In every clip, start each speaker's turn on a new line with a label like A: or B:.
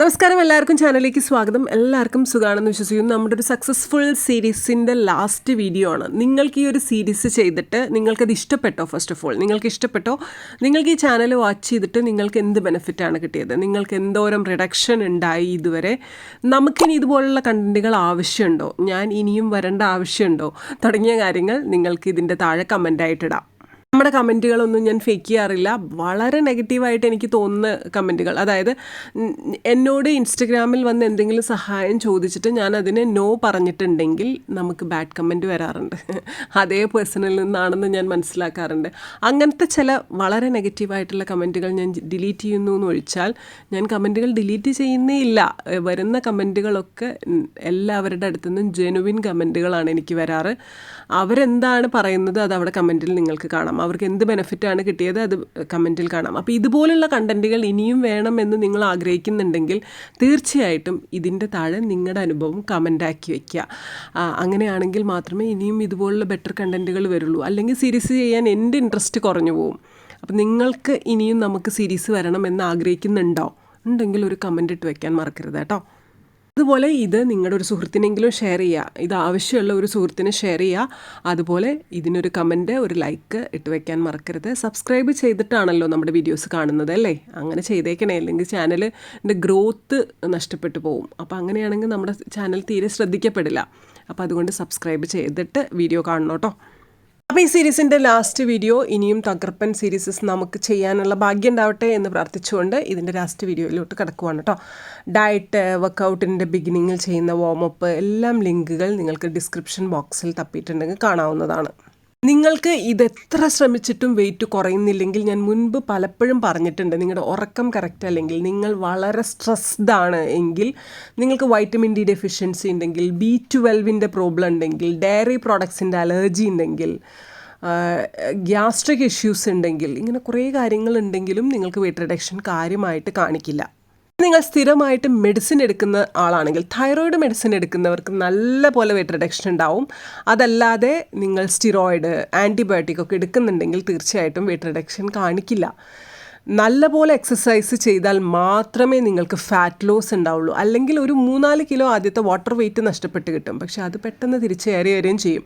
A: നമസ്കാരം എല്ലാവർക്കും ചാനലിലേക്ക് സ്വാഗതം. എല്ലാവർക്കും സുഖമാണെന്ന് വിശ്വസിക്കുന്നു. നമ്മുടെ ഒരു സക്സസ്ഫുൾ സീരീസിന്റെ ലാസ്റ്റ് വീഡിയോ ആണ്. നിങ്ങൾക്ക് ഈ ഒരു സീരീസ് ചെയ്തിട്ട് നിങ്ങൾക്കത് ഇഷ്ടപ്പെട്ടോ? ഫസ്റ്റ് ഓഫ് ഓൾ നിങ്ങൾക്ക് ഇഷ്ടപ്പെട്ടോ? നിങ്ങൾക്ക് ഈ ചാനൽ വാച്ച് ചെയ്തിട്ട് നിങ്ങൾക്ക് എന്ത് ബെനിഫിറ്റാണ് കിട്ടിയത്? നിങ്ങൾക്ക് എന്തോരം റിഡക്ഷൻ ഉണ്ടായി ഇതുവരെ? നമുക്കിനി ഇതുപോലുള്ള കണ്ടന്റുകൾ ആവശ്യമുണ്ടോ? ഞാൻ ഇനിയും വരേണ്ട ആവശ്യമുണ്ടോ? തുടങ്ങിയ കാര്യങ്ങൾ നിങ്ങൾക്ക് ഇതിന്റെ താഴെ കമന്റായിട്ടിടാം നമ്മുടെ കമന്റുകളൊന്നും ഞാൻ ഫേക്ക് ചെയ്യാറില്ല. വളരെ നെഗറ്റീവായിട്ട് എനിക്ക് തോന്നുന്ന കമന്റുകൾ അതായത് എന്നോട് ഇൻസ്റ്റഗ്രാമിൽ വന്ന് എന്തെങ്കിലും സഹായം ചോദിച്ചിട്ട് ഞാൻ അതിന് നോ പറഞ്ഞിട്ടുണ്ടെങ്കിൽ നമുക്ക് ബാഡ് കമന്റ് വരാറുണ്ട്. അതേ പേഴ്സണിൽ നിന്നാണെന്ന് ഞാൻ മനസ്സിലാക്കാറുണ്ട്. അങ്ങനത്തെ ചില വളരെ നെഗറ്റീവായിട്ടുള്ള കമന്റുകൾ ഞാൻ ഡിലീറ്റ് ചെയ്യുന്നു എന്ന് ഒഴിച്ചാൽ ഞാൻ കമന്റുകൾ ഡിലീറ്റ് ചെയ്യുന്നേ ഇല്ല. വരുന്ന കമന്റുകളൊക്കെ എല്ലാവരുടെ അടുത്തുനിന്നും ജെനുവിൻ കമന്റുകളാണ് എനിക്ക് വരാറ്. അവരെന്താണ് പറയുന്നത് അത് അവിടെ കമന്റിൽ നിങ്ങൾക്ക് കാണാം. അവർക്ക് എന്ത് ബെനിഫിറ്റാണ് കിട്ടിയത് അത് കമന്റിൽ കാണാം. അപ്പോൾ ഇതുപോലുള്ള കണ്ടന്റുകൾ ഇനിയും വേണമെന്ന് നിങ്ങൾ ആഗ്രഹിക്കുന്നുണ്ടെങ്കിൽ തീർച്ചയായിട്ടും ഇതിന്റെ താഴെ നിങ്ങളുടെ അനുഭവം കമന്റാക്കി വയ്ക്കുക അങ്ങനെയാണെങ്കിൽ മാത്രമേ ഇനിയും ഇതുപോലുള്ള ബെറ്റർ കണ്ടന്റുകൾ വരുള്ളൂ. അല്ലെങ്കിൽ സീരീസ് ചെയ്യാൻ എന്റെ ഇൻട്രസ്റ്റ് കുറഞ്ഞു പോകും അപ്പം നിങ്ങൾക്ക് ഇനിയും നമുക്ക് സീരീസ് വരണം എന്ന് ആഗ്രഹിക്കുന്നുണ്ടോ? ഉണ്ടെങ്കിൽ ഒരു കമന്റ് ഇട്ട് വയ്ക്കാൻ മറക്കരുത് കേട്ടോ. അതുപോലെ ഇത് നിങ്ങളുടെ ഒരു സുഹൃത്തിനെങ്കിലും ഷെയർ ചെയ്യുക ഇത് ആവശ്യമുള്ള ഒരു സുഹൃത്തിന് ഷെയർ ചെയ്യുക അതുപോലെ ഇതിനൊരു കമന്റ് ഒരു ലൈക്ക് ഇട്ട് വെക്കാൻ മറക്കരുത്. സബ്സ്ക്രൈബ് ചെയ്തിട്ടാണല്ലോ നമ്മുടെ വീഡിയോസ് കാണുന്നത് അല്ലേ? അങ്ങനെ ചെയ്തേക്കണേ. അല്ലെങ്കിൽ ചാനലിന്റെ ഗ്രോത്ത് നഷ്ടപ്പെട്ടു പോകും അപ്പോൾ അങ്ങനെയാണെങ്കിൽ നമ്മുടെ ചാനൽ തീരെ ശ്രദ്ധിക്കപ്പെടില്ല. അപ്പോൾ അതുകൊണ്ട് സബ്സ്ക്രൈബ് ചെയ്തിട്ട് വീഡിയോ കാണണം കേട്ടോ അപ്പോൾ ഈ സീരീസിന്റെ ലാസ്റ്റ് വീഡിയോ ഇനിയും തകർപ്പൻ സീരീസസ് നമുക്ക് ചെയ്യാനുള്ള ഭാഗ്യം ഉണ്ടാവട്ടെ എന്ന് പ്രാർത്ഥിച്ചുകൊണ്ട് ഇതിന്റെ ലാസ്റ്റ് വീഡിയോയിലോട്ട് കിടക്കുവാണ് കേട്ടോ ഡയറ്റ് വർക്കൗട്ടിന്റെ ബിഗിനിങ്ങിൽ ചെയ്യുന്ന വാമപ്പ് എല്ലാം ലിങ്കുകൾ നിങ്ങൾക്ക് ഡിസ്ക്രിപ്ഷൻ ബോക്സിൽ തപ്പിയിട്ടുണ്ടെങ്കിൽ കാണാവുന്നതാണ്. നിങ്ങൾക്ക് ഇതെത്ര ശ്രമിച്ചിട്ടും വെയിറ്റ് കുറയുന്നില്ലെങ്കിൽ ഞാൻ മുൻപ് പലപ്പോഴും പറഞ്ഞിട്ടുണ്ട് നിങ്ങളുടെ ഉറക്കം കറക്റ്റ് അല്ലെങ്കിൽ നിങ്ങൾ വളരെ സ്ട്രെസ്ഡ് ആണ് എങ്കിൽ നിങ്ങൾക്ക് വൈറ്റമിൻ ഡി ഡെഫിഷ്യൻസി ഉണ്ടെങ്കിൽ ബി ട്വൽവിന്റെ പ്രോബ്ലം ഉണ്ടെങ്കിൽ ഡയറി പ്രോഡക്ട്സിന്റെ അലർജി ഉണ്ടെങ്കിൽ ഗ്യാസ്ട്രിക് ഇഷ്യൂസ് ഉണ്ടെങ്കിൽ ഇങ്ങനെ കുറേ കാര്യങ്ങളുണ്ടെങ്കിലും നിങ്ങൾക്ക് വെയിറ്റ് റിഡക്ഷൻ കാര്യമായിട്ട് കാണിക്കില്ല. നിങ്ങൾ സ്ഥിരമായിട്ട് മെഡിസിൻ എടുക്കുന്ന ആളാണെങ്കിൽ തൈറോയിഡ് മെഡിസിൻ എടുക്കുന്നവർക്ക് നല്ല പോലെ വെയിറ്റ് റിഡക്ഷൻ ഉണ്ടാവും. അതല്ലാതെ നിങ്ങൾ സ്റ്റിറോയിഡ് ആന്റിബയോട്ടിക് ഒക്കെ എടുക്കുന്നുണ്ടെങ്കിൽ തീർച്ചയായിട്ടും വെയിറ്റ് റിഡക്ഷൻ കാണിക്കില്ല. നല്ലപോലെ എക്സസൈസ് ചെയ്താൽ മാത്രമേ നിങ്ങൾക്ക് ഫാറ്റ് ലോസ് ഉണ്ടാവുള്ളൂ. അല്ലെങ്കിൽ ഒരു മൂന്നാൽ കിലോ ആദ്യത്തെ വാട്ടർ വെയിറ്റ് നഷ്ടപ്പെട്ട് കിട്ടും. പക്ഷേ അത് പെട്ടെന്ന് തിരിച്ചേറി വരികയും ചെയ്യും.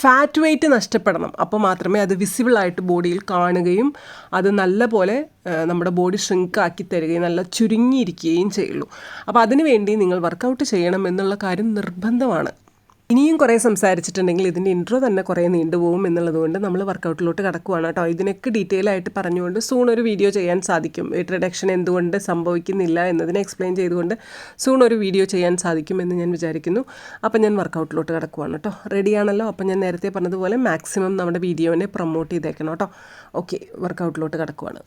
A: ഫാറ്റ് വെയിറ്റ് നഷ്ടപ്പെടണം. അപ്പോൾ മാത്രമേ അത് വിസിബിളായിട്ട് ബോഡിയിൽ കാണുകയും അത് നല്ലപോലെ നമ്മുടെ ബോഡി ആക്കി തരികയും നല്ല ചുരുങ്ങിയിരിക്കുകയും ചെയ്യുള്ളൂ. അപ്പോൾ അതിനുവേണ്ടി നിങ്ങൾ വർക്കൗട്ട് ചെയ്യണം എന്നുള്ള കാര്യം നിർബന്ധമാണ്. ഇനിയും കുറേ സംസാരിച്ചിട്ടുണ്ടെങ്കിൽ ഇതിന്റെ ഇൻട്രോ തന്നെ കുറേ നീണ്ടുപോകും എന്നുള്ളത് കൊണ്ട് നമ്മൾ വർക്കൗട്ടിലോട്ട് കടക്കുവാണ് കേട്ടോ. ഇതിനൊക്കെ ഡീറ്റെയിൽ ആയിട്ട് പറഞ്ഞുകൊണ്ട് സൂൺ ഒരു വീഡിയോ ചെയ്യാൻ സാധിക്കും. വെയിറ്റ് റിഡക്ഷൻ എന്തുകൊണ്ട് സംഭവിക്കുന്നില്ല എന്നതിനെ എക്സ്പ്ലെയിൻ ചെയ്തുകൊണ്ട് സൂൺ ഒരു വീഡിയോ ചെയ്യാൻ സാധിക്കും എന്ന് ഞാൻ വിചാരിക്കുന്നു. അപ്പം ഞാൻ വർക്കൗട്ടിലോട്ട് കിടക്കുവാണ് കേട്ടോ. റെഡിയാണല്ലോ അപ്പം ഞാൻ നേരത്തെ പറഞ്ഞതുപോലെ മാക്സിമം നമ്മുടെ വീഡിയോനെ പ്രൊമോട്ട് ചെയ്തേക്കണം കേട്ടോ. ഓക്കെ വർക്കൗട്ടിലോട്ട് കിടക്കുവാണ്.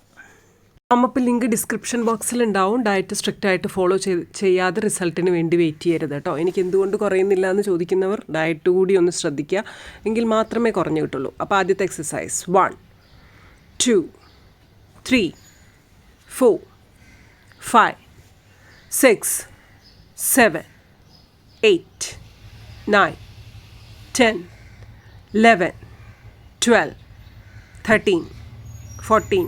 A: അമ്മപ്പ് ലിങ്ക് ഡിസ്ക്രിപ്ഷൻ ബോക്സിൽ ഉണ്ടാവും. ഡയറ്റ് സ്ട്രിക്റ്റ് ആയിട്ട് ഫോളോ ചെയ്യാതെ റിസൾട്ടിന് വേണ്ടി വെയിറ്റ് ചെയ്യരുത് കേട്ടോ എനിക്ക് എന്തുകൊണ്ട് കുറയുന്നില്ല എന്ന് ചോദിക്കുന്നവർ ഡയറ്റ് കൂടി ഒന്ന് ശ്രദ്ധിക്കുക. എങ്കിൽ മാത്രമേ കുറഞ്ഞു കിട്ടുള്ളൂ. അപ്പോൾ ആദ്യത്തെ exercise one two three four five six seven eight nine ten eleven twelve thirteen fourteen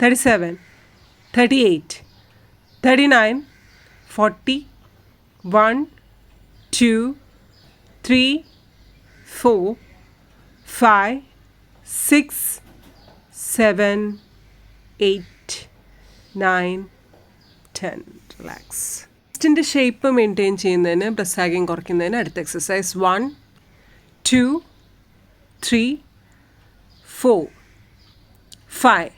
A: 37, 38, 39, 40, 1, 2, 3, 4, 5, 6, 7, 8, 9, 10. Relax ബ്രസ്റ്റിന്റെ shape maintain ചെയ്യുന്നതിന് ബ്രസ്റ്റ് ആഗ്യം കുറയ്ക്കുന്നതിന് അടുത്ത exercise one two three four five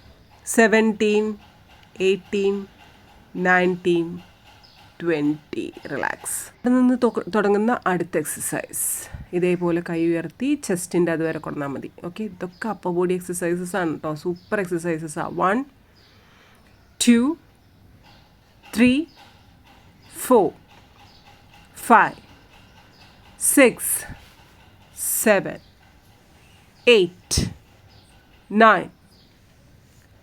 A: 17, 18, 19, 20. Relax അവിടെ നിന്ന് തുടങ്ങുന്ന അടുത്ത എക്സസൈസ് ഇതേപോലെ കൈ ഉയർത്തി ചെസ്റ്റിന്റെ അതുവരെ കൊണ്ടാൽ മതി. ഓക്കെ ഇതൊക്കെ അപ്പർ ബോഡി എക്സസൈസസ് ആണ് കേട്ടോ സൂപ്പർ എക്സസൈസസ് ആണ് one two three four five six seven eight nine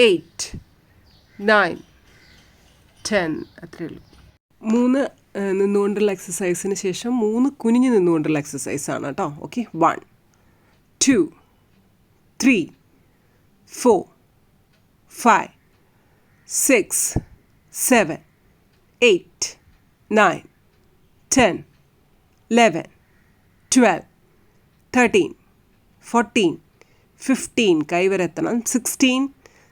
A: eight nine ten അത്രയേ ഉള്ളൂ. മൂന്ന് നിന്നുകൊണ്ടുള്ള എക്സസൈസിന് ശേഷം മൂന്ന് കുനിഞ്ഞ് നിന്നുകൊണ്ടുള്ള എക്സസൈസാണ് കേട്ടോ. Okay one two three four five six seven eight nine ten eleven twelve thirteen fourteen fifteen കൈവരെത്തണം sixteen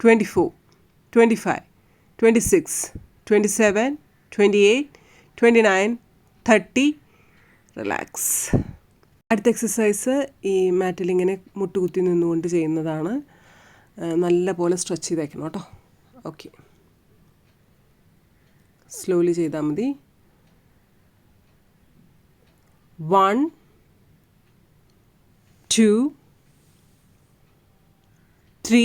A: two twenty three twenty four twenty five twenty six twenty seven twenty eight twenty nine thirty relax അടുത്ത exercise ഈ മാറ്റിൽ ഇങ്ങനെ മുട്ടുകുത്തി നിന്നുകൊണ്ട് ചെയ്യുന്നതാണ്. നല്ല പോലെ stretch ചെയ്തേക്കണം കേട്ടോ. ഓക്കെ സ്ലോലി ചെയ്താൽ മതി. One two three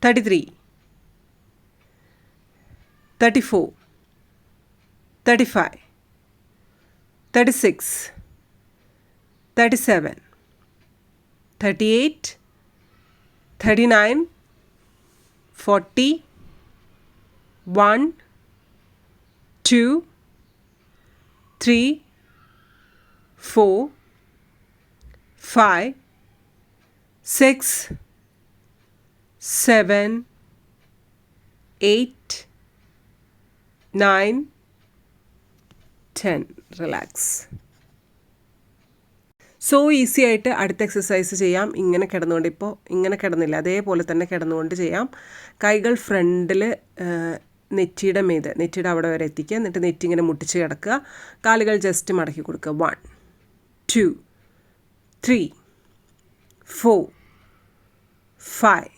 A: 33 34 35 36 37 38 39 40 1 2 3 4 5 6 seven, eight, nine, ten. Relax. So easy ആയിട്ട് അടുത്ത എക്സസൈസ് ചെയ്യാം. ഇങ്ങനെ കിടന്നുകൊണ്ട് ഇപ്പോൾ ഇങ്ങനെ കിടന്നില്ല. അതേപോലെ തന്നെ കിടന്നുകൊണ്ട് ചെയ്യാം. കൈകൾ ഫ്രണ്ടിൽ നെറ്റിയുടെ മീത് നെറ്റിയുടെ അവിടെ വരെ എത്തിക്കുക. എന്നിട്ട് നെറ്റി ഇങ്ങനെ മുട്ടിച്ച് കിടക്കുക. കാലുകൾ ജസ്റ്റ് മടക്കി കൊടുക്കുക. One two three four five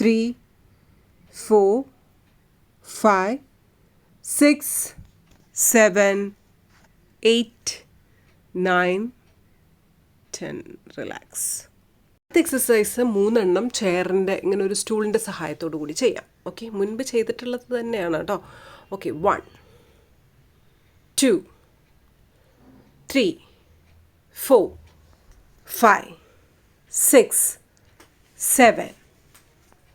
A: three four five six seven eight nine ten. Relax. Exercise മൂന്നെണ്ണം ചെയറിന്റെ ഇങ്ങനെ ഒരു സ്റ്റൂളിന്റെ സഹായത്തോടു കൂടി ചെയ്യാം. ഓക്കെ മുൻപ് ചെയ്തിട്ടുള്ളത് തന്നെയാണ് കേട്ടോ. Okay one two three four five six seven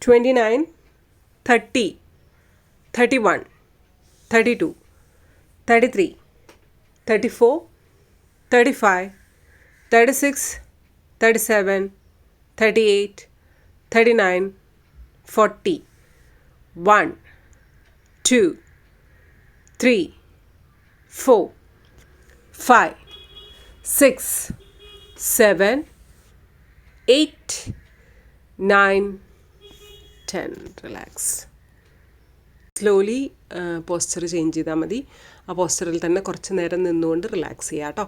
A: twenty nine, thirty, thirty one, thirty two, thirty three, thirty four, thirty five, thirty six, thirty seven, thirty eight, thirty nine, forty, one, two, three, four, five, six, seven, eight, nine. Ten relax slowly posture change ചെയ്താൽ മതി. ആ പോസ്ചറിൽ തന്നെ കുറച്ച് നേരം നിന്നുകൊണ്ട് relax ചെയ്യുക കേട്ടോ.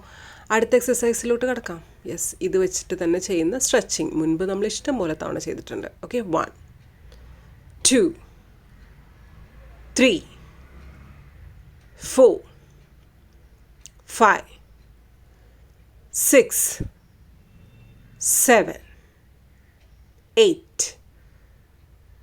A: അടുത്ത എക്സസൈസിലോട്ട് കിടക്കാം. യെസ് ഇത് വെച്ചിട്ട് തന്നെ ചെയ്യുന്ന സ്ട്രെച്ചിങ് മുൻപ് നമ്മൾ ഇഷ്ടം പോലെ തവണ ചെയ്തിട്ടുണ്ട്. Okay one two three four five six seven eight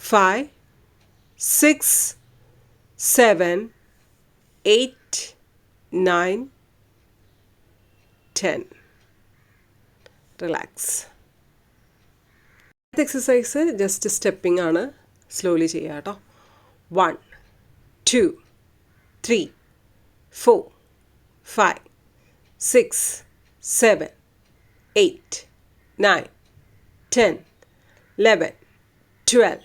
A: Five six seven eight nine ten relax അടുത്ത എക്സസൈസ് ജസ്റ്റ് സ്റ്റെപ്പിംഗ് ആണ് സ്ലോലി ചെയ്യുക കേട്ടോ. One two three four five six seven eight nine ten eleven twelve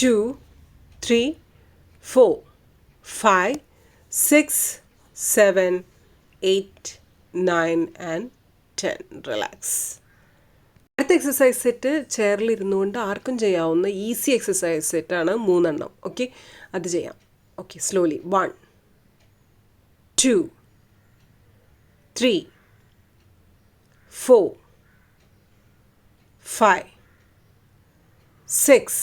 A: two three, four, five, six, seven, eight, nine, and ten. Relax. അടുത്ത exercise set ചെയറിൽ ഇരുന്നുകൊണ്ട് ആർക്കും ചെയ്യാവുന്ന easy exercise സെറ്റാണ് മൂന്നെണ്ണം ഓക്കെ അത് ചെയ്യാം okay slowly one two three four five six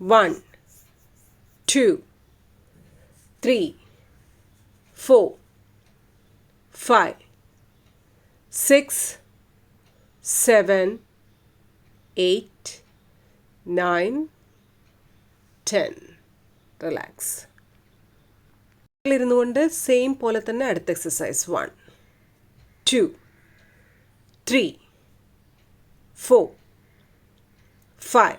A: one, two, three, four, five, six, seven, eight, nine, ten. Relax ഇരുന്നു കൊണ്ട് സെയിം പോലെ തന്നെ അടുത്ത exercise one two three four five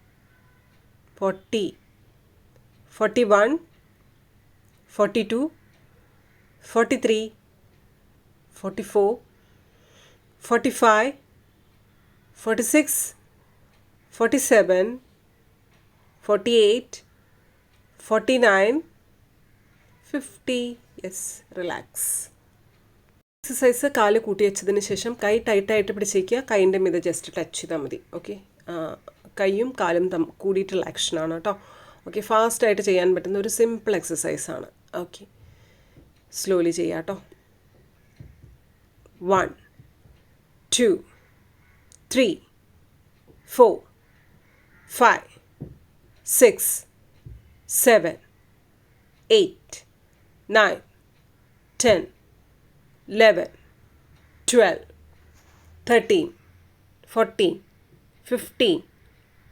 A: 40, 41, 42, 43, 44, 45, 46, 47, 48, 49, 50. Yes relax. Exercise കാൽ കൂട്ടി വെച്ചതിന് ശേഷം കൈ ടൈറ്റായിട്ട് പിടിച്ചേക്കുക കൈന്റെ മീത് ജസ്റ്റ് ടച്ച് ചെയ്താൽ മതി. ഓക്കെ? കൈയും കാലും തം കൂടിയിട്ടുള്ള ആക്ഷനാണ് കേട്ടോ. ഓക്കെ ഫാസ്റ്റായിട്ട് ചെയ്യാൻ പറ്റുന്ന ഒരു സിമ്പിൾ എക്സസൈസാണ് ഓക്കെ സ്ലോലി ചെയ്യാം കേട്ടോ. One two three four five six seven eight nine ten eleven twelve thirteen fourteen fifteen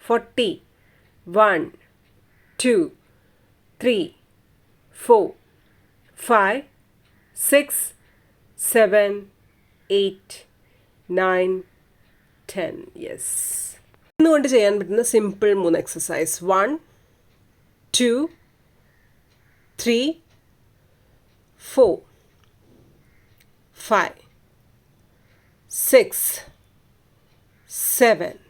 A: forty. One two three four five six seven eight nine ten. Yes. ഇന്നുകൊണ്ട് ചെയ്യാൻ പറ്റുന്ന simple മൂന്ന് exercise. One two three four five six seven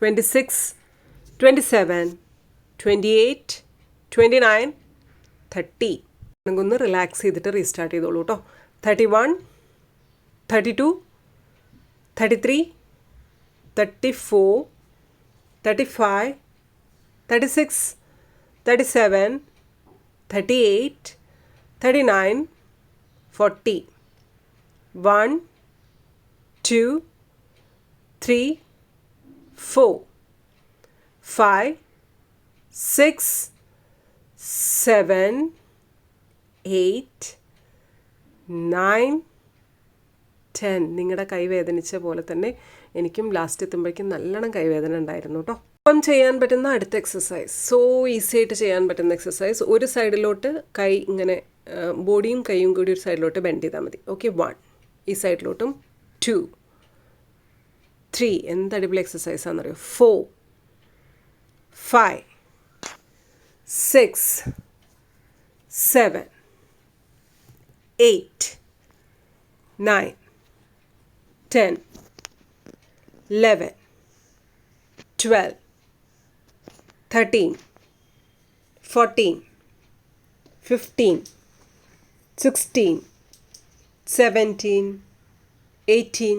A: 26, 27, 28, 29, 30. നിങ്ങൾക്കൊന്ന് relax ചെയ്തിട്ട് restart ചെയ്തോളൂ കേട്ടോ thirty one thirty two thirty three thirty four thirty five thirty six thirty seven thirty eight thirty nine forty one two three four five six seven eight nine ten നിങ്ങളുടെ കൈ വേദനിച്ച പോലെ തന്നെ എനിക്കും last എത്തുമ്പോഴേക്കും നല്ലോണം കൈവേദന ഉണ്ടായിരുന്നു കേട്ടോ അപ്പം ചെയ്യാൻ പറ്റുന്ന അടുത്ത എക്സസൈസ് സോ ഈസി ആയിട്ട് ചെയ്യാൻ പറ്റുന്ന എക്സസൈസ് ഒരു സൈഡിലോട്ട് കൈ ഇങ്ങനെ ബോഡിയും കൈയും കൂടി ഒരു സൈഡിലോട്ട് ബെൻഡ് ചെയ്താൽ മതി. ഓക്കെ വൺ ഈ സൈഡിലോട്ടും ടു ത്രീ എന്ത് അടിപൊളി exercise ആണെന്നറിയോ? Four five six seven eight nine ten eleven twelve thirteen fourteen fifteen sixteen seventeen eighteen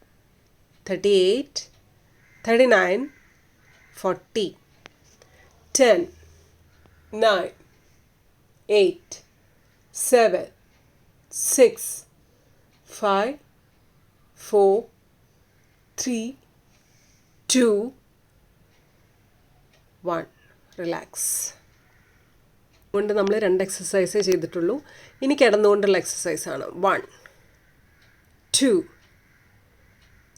A: thirty eight thirty nine forty ten nine eight seven six five four three two one relax കൊണ്ട് നമ്മൾ രണ്ട് എക്സസൈസേ ചെയ്തിട്ടുള്ളൂ. ഇനി കിടന്നുകൊണ്ടുള്ള എക്സസൈസാണ് one two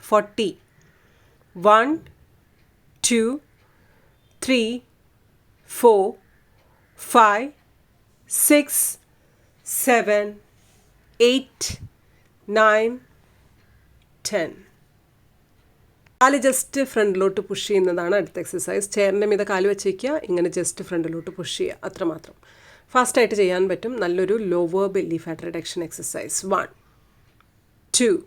A: forty. One two three four five six seven eight nine ten. കാൽ just ഫ്രണ്ടിലോട്ട് push ചെയ്യുന്നതാണ് അടുത്ത എക്സസൈസ് ചെയറിന്റെ മീത കാൽ വെച്ചേക്കുക ഇങ്ങനെ ജസ്റ്റ് ഫ്രണ്ടിലോട്ട് പുഷ് ചെയ്യുക അത്രമാത്രം ഫാസ്റ്റായിട്ട് ചെയ്യാൻ പറ്റും. നല്ലൊരു lower belly fat reduction exercise one two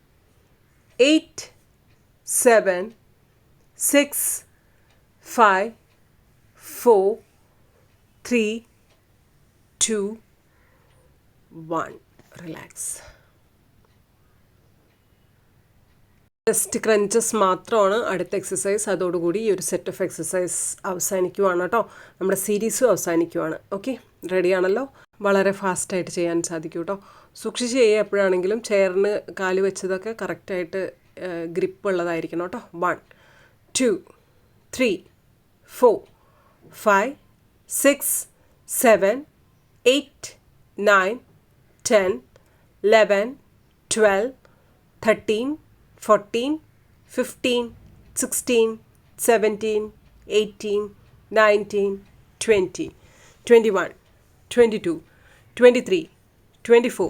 A: eight seven six five four three two one relax chest crunches മാത്രമാണ് അടുത്ത എക്സസൈസ് അതോടുകൂടി ഈ ഒരു സെറ്റ് ഓഫ് എക്സസൈസ് അവസാനിക്കുവാണ് കേട്ടോ. നമ്മുടെ സീരീസും അവസാനിക്കുവാണ്. ഓക്കെ റെഡിയാണല്ലോ വളരെ ഫാസ്റ്റായിട്ട് ചെയ്യാൻ സാധിക്കും കേട്ടോ. സൂക്ഷിച്ച് ചെയ്യുക എപ്പോഴാണെങ്കിലും ചെയറിന് കാൽ വെച്ചതൊക്കെ കറക്റ്റായിട്ട് ഗ്രിപ്പ് ഉള്ളതായിരിക്കണം കേട്ടോ. One two three four five six seven eight nine ten eleven twelve thirteen fourteen fifteen sixteen seventeen eighteen nineteen twenty twenty one twenty two twenty three twenty four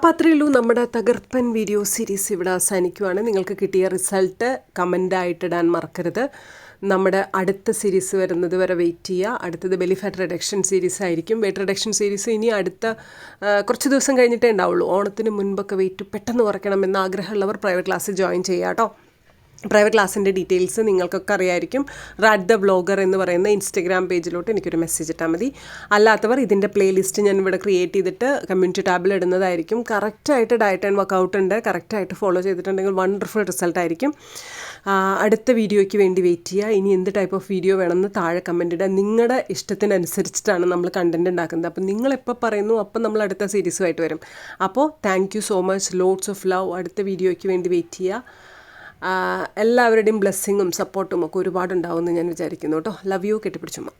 A: അപ്പോൾ അത്രയേ ഉള്ളൂ നമ്മുടെ തകർപ്പൻ വീഡിയോ സീരീസ് ഇവിടെ അവസാനിക്കുവാണ്. നിങ്ങൾക്ക് കിട്ടിയ റിസൾട്ട് കമന്റായിട്ടിടാൻ മറക്കരുത്. നമ്മുടെ അടുത്ത സീരീസ് വരുന്നത് വരെ വെയിറ്റ് ചെയ്യുക. അടുത്തത് ബെലി ഫാറ്റ് റിഡക്ഷൻ സീരീസ് ആയിരിക്കും. വെയിറ്റ് റിഡക്ഷൻ സീരീസ് ഇനി അടുത്ത കുറച്ച് ദിവസം കഴിഞ്ഞിട്ടേ ഉണ്ടാവുള്ളൂ. ഓണത്തിന് മുൻപൊക്കെ വെയിറ്റ് പെട്ടെന്ന് കുറയ്ക്കണം എന്ന് ആഗ്രഹമുള്ളവർ പ്രൈവറ്റ് ക്ലാസ്സിൽ ജോയിൻ ചെയ്യാം കേട്ടോ. പ്രൈവറ്റ് ക്ലാസ്സിന്റെ ഡീറ്റെയിൽസ് നിങ്ങൾക്കൊക്കെ അറിയായിരിക്കും. റാഡ് ദ ബ്ലോഗർ എന്ന് പറയുന്ന ഇൻസ്റ്റഗ്രാം പേജിലോട്ട് എനിക്കൊരു മെസ്സേജ് ഇട്ടാൽ മതി. അല്ലാത്തവർ ഇതിന്റെ പ്ലേലിസ്റ്റ് ഞാൻ ഇവിടെ ക്രിയേറ്റ് ചെയ്തിട്ട് കമ്മ്യൂണിറ്റി ടാബിൽ ഇടുന്നതായിരിക്കും. കറക്റ്റായിട്ട് ഡയറ്റ് ആൻഡ് വർക്കൗട്ട് ഉണ്ട്. കറക്റ്റായിട്ട് ഫോളോ ചെയ്തിട്ടുണ്ടെങ്കിൽ വണ്ടർഫുൾ റിസൾട്ട് ആയിരിക്കും. അടുത്ത വീഡിയോയ്ക്ക് വേണ്ടി വെയിറ്റ് ചെയ്യുക. ഇനി എന്ത് ടൈപ്പ് ഓഫ് വീഡിയോ വേണമെന്ന് താഴെ കമന്റ് ഇടുക. നിങ്ങളുടെ ഇഷ്ടത്തിനനുസരിച്ചിട്ടാണ് നമ്മൾ കണ്ടന്റ് ഉണ്ടാക്കുന്നത്. അപ്പോൾ നിങ്ങൾ എപ്പോൾ പറയുന്നു അപ്പം നമ്മൾ അടുത്ത സീരീസുമായിട്ട് വരും. അപ്പോൾ thank so much loads of love അടുത്ത വീഡിയോയ്ക്ക് വേണ്ടി വെയിറ്റ് ചെയ്യുക. എല്ലാവരുടെയും ബ്ലെസ്സിങ്ങും സപ്പോർട്ടും ഒക്കെ ഒരുപാടുണ്ടാവുമെന്ന് ഞാൻ വിചാരിക്കുന്നു കേട്ടോ. Love you കെട്ടിപ്പിടിച്ചുമ്മ